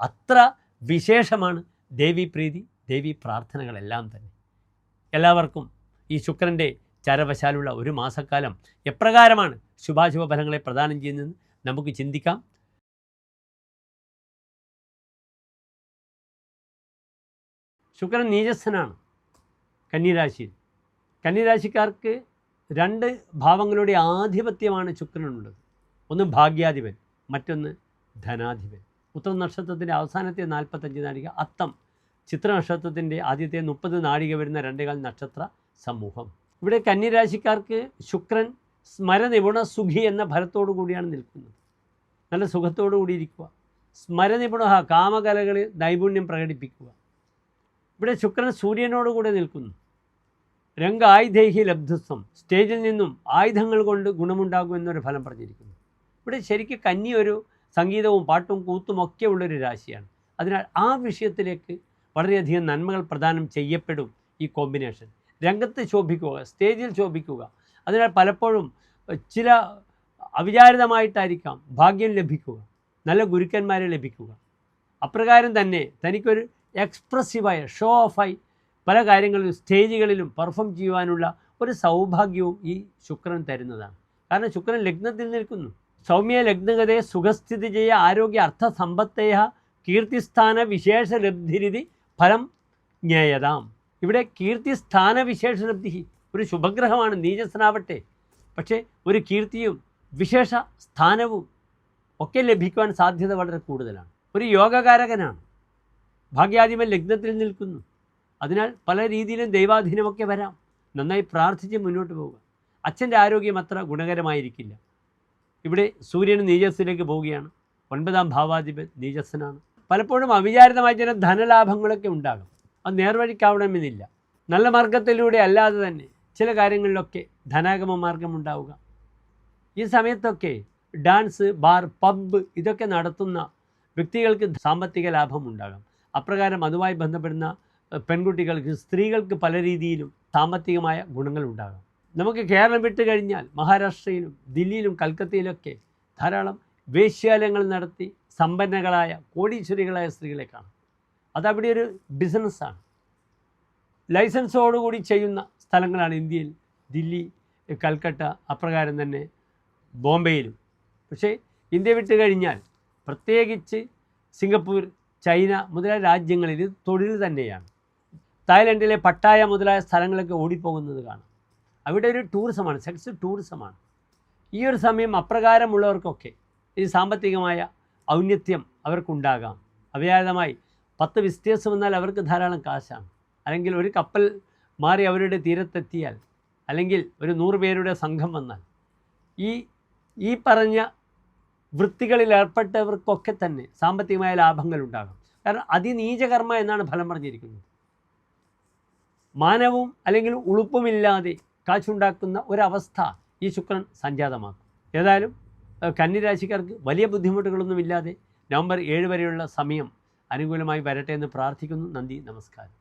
അത്ര വിശേഷമാണ് ദേവീപ്രീതി ദേവി പ്രാർത്ഥനകളെല്ലാം തന്നെ. എല്ലാവർക്കും ഈ ശുക്രന്റെ ചരവശാലുള്ള ഒരു മാസക്കാലം എപ്രകാരമാണ് ശുഭാശുഭ ഫലങ്ങളെ പ്രദാനം ചെയ്യുന്നതെന്ന് നമുക്ക് ചിന്തിക്കാം. ശുക്രൻ നീചസ്ഥനാണ് കന്നിരാശിയിൽ. കന്നിരാശിക്കാർക്ക് രണ്ട് ഭാവങ്ങളുടെ ആധിപത്യമാണ് ശുക്രനുള്ളത്. ഒന്ന് ഭാഗ്യാധിപൻ മറ്റൊന്ന് ധനാധിപൻ. ഉത്തര നക്ഷത്രത്തിന്റെ അവസാനത്തെ നാൽപ്പത്തഞ്ച് നാഴിക അത്തം. ചിത്ര നക്ഷത്രത്തിന്റെ ആദ്യത്തെ മുപ്പത് നാഴിക വരുന്ന രണ്ടേകാൽ നക്ഷത്ര സമൂഹം. ഇവിടെ കന്യരാശിക്കാർക്ക് ശുക്രൻ സ്മരനിപുണ സുഖി എന്ന ഫലത്തോടു കൂടിയാണ് നിൽക്കുന്നത്. നല്ല സുഖത്തോടു കൂടി ഇരിക്കുക. സ്മരനിപുണ കാമകലകളിൽ നൈപുണ്യം പ്രകടിപ്പിക്കുക. ഇവിടെ ശുക്രൻ സൂര്യനോട് കൂടെ നിൽക്കുന്നു. രംഗായുധേഹി ലബ്ധസ്വം. സ്റ്റേജിൽ നിന്നും ആയുധങ്ങൾ കൊണ്ട് ഗുണമുണ്ടാകും എന്നൊരു ഫലം പറഞ്ഞിരിക്കുന്നു. ഇവിടെ ശരിക്കും കന്നി ഒരു സംഗീതവും പാട്ടും കൂത്തും ഒക്കെ ഉള്ളൊരു രാശിയാണ്. അതിനാൽ ആ വിഷയത്തിലേക്ക് വളരെയധികം നന്മകൾ പ്രദാനം ചെയ്യപ്പെടും ഈ കോമ്പിനേഷൻ. രംഗത്ത് ശോഭിക്കുക സ്റ്റേജിൽ ശോഭിക്കുക. അതിനാൽ പലപ്പോഴും ചില അവിചാരിതമായിട്ടായിരിക്കാം ഭാഗ്യം ലഭിക്കുക നല്ല ഗുരുക്കന്മാരെ ലഭിക്കുക. അപ്രകാരം തന്നെ തനിക്കൊരു എക്സ്പ്രസീവായ ഷോ ഓഫായി പല കാര്യങ്ങളിലും സ്റ്റേജുകളിലും പെർഫോം ചെയ്യുവാനുള്ള ഒരു സൗഭാഗ്യവും ഈ ശുക്രൻ തരുന്നതാണ്. കാരണം ശുക്രൻ ലഗ്നത്തിൽ നിൽക്കുന്നു. സൗമ്യ ലഗ്നഗതയെ സുഖസ്ഥിതി ചെയ്യ ആരോഗ്യ അർത്ഥ സമ്പത്തേയ കീർത്തിസ്ഥാന വിശേഷ ലബ്ധിരിതി ഫലം ജ്ഞേയതാം. ഇവിടെ കീർത്തിസ്ഥാന വിശേഷ ലബ്ധി ഒരു ശുഭഗ്രഹമാണ് നീചസ്സനാവട്ടെ പക്ഷേ ഒരു കീർത്തിയും വിശേഷ സ്ഥാനവും ഒക്കെ ലഭിക്കുവാൻ സാധ്യത വളരെ കൂടുതലാണ്. ഒരു യോഗകാരകനാണ്. ഭാഗ്യാധിപൻ ലഗ്നത്തിൽ നിൽക്കുന്നു. അതിനാൽ പല രീതിയിലും ദൈവാധീനമൊക്കെ വരാം. നന്നായി പ്രാർത്ഥിച്ച് മുന്നോട്ട് പോവുക. അച്ഛന്റെ ആരോഗ്യം അത്ര ഗുണകരമായിരിക്കില്ല. ഇവിടെ സൂര്യൻ നീജസ്സിലേക്ക് പോവുകയാണ്. ഒൻപതാം ഭാവാധിപൻ നീജസ്സനാണ് പലപ്പോഴും അവിചാരിതമായ ചില ധനലാഭങ്ങളൊക്കെ ഉണ്ടാകും. അത് നേർവഴിക്കാവണമെന്നില്ല. നല്ല മാർഗത്തിലൂടെ അല്ലാതെ തന്നെ ചില കാര്യങ്ങളിലൊക്കെ ധനാഗമ മാർഗം ഉണ്ടാവുക. ഈ സമയത്തൊക്കെ ഡാൻസ് ബാർ പബ് ഇതൊക്കെ നടത്തുന്ന വ്യക്തികൾക്ക് സാമ്പത്തിക ലാഭം ഉണ്ടാകാം. അപ്രകാരം അതുമായി ബന്ധപ്പെടുന്ന പെൺകുട്ടികൾക്ക് സ്ത്രീകൾക്ക് പല രീതിയിലും സാമ്പത്തികമായ ഗുണങ്ങൾ ഉണ്ടാകാം. നമുക്ക് കേരളം വിട്ട് കഴിഞ്ഞാൽ മഹാരാഷ്ട്രയിലും ദില്ലിയിലും കൽക്കത്തയിലൊക്കെ ധാരാളം വേശ്യാലയങ്ങൾ നടത്തി സമ്പന്നകളായ കോടീശ്വരികളായ സ്ത്രീകളെ കാണാം. അതവിടെ ഒരു ബിസിനസ്സാണ്. ലൈസൻസോടുകൂടി ചെയ്യുന്ന സ്ഥലങ്ങളാണ് ഇന്ത്യയിൽ ദില്ലി കൽക്കട്ട അപ്രകാരം തന്നെ ബോംബെയിലും. പക്ഷേ ഇന്ത്യ വിട്ട് കഴിഞ്ഞാൽ പ്രത്യേകിച്ച് സിംഗപ്പൂർ ചൈന മുതലായ രാജ്യങ്ങളിൽ തൊഴിൽ തന്നെയാണ്. തായ്ലൻഡിലെ പട്ടായ മുതലായ സ്ഥലങ്ങളൊക്കെ ഓടിപ്പോകുന്നത് കാണാം. അവിടെ ഒരു ടൂറിസമാണ് സെക്സ് ടൂറിസമാണ്. ഈ ഒരു സമയം അപ്രകാരമുള്ളവർക്കൊക്കെ ഈ സാമ്പത്തികമായ ഔന്നത്യം അവർക്കുണ്ടാകാം. അവ്യാതമായി പത്ത് വിസ്റ്റേഴ്സ് വന്നാൽ അവർക്ക് ധാരാളം കാശാണ്. അല്ലെങ്കിൽ ഒരു കപ്പൽ മാറി അവരുടെ തീരത്തെത്തിയാൽ അല്ലെങ്കിൽ ഒരു നൂറ് പേരുടെ സംഘം വന്നാൽ ഈ ഈ പറഞ്ഞ വൃത്തികളിൽ ഏർപ്പെട്ടവർക്കൊക്കെ തന്നെ സാമ്പത്തികമായ ലാഭങ്ങൾ ഉണ്ടാകും. കാരണം അതിനീചകർമ്മ എന്നാണ് ഫലം പറഞ്ഞിരിക്കുന്നത്. മാനവും അല്ലെങ്കിൽ ഉളുപ്പുമില്ലാതെ കാശുണ്ടാക്കുന്ന ഒരവസ്ഥ ഈ ശുക്രൻ സംജാതമാക്കും. ഏതായാലും കന്നിരാശിക്കാർക്ക് വലിയ ബുദ്ധിമുട്ടുകളൊന്നുമില്ലാതെ നവംബർ ഏഴ് വരെയുള്ള സമയം അനുകൂലമായി വരട്ടെ എന്ന് പ്രാർത്ഥിക്കുന്നു. നന്ദി നമസ്കാരം.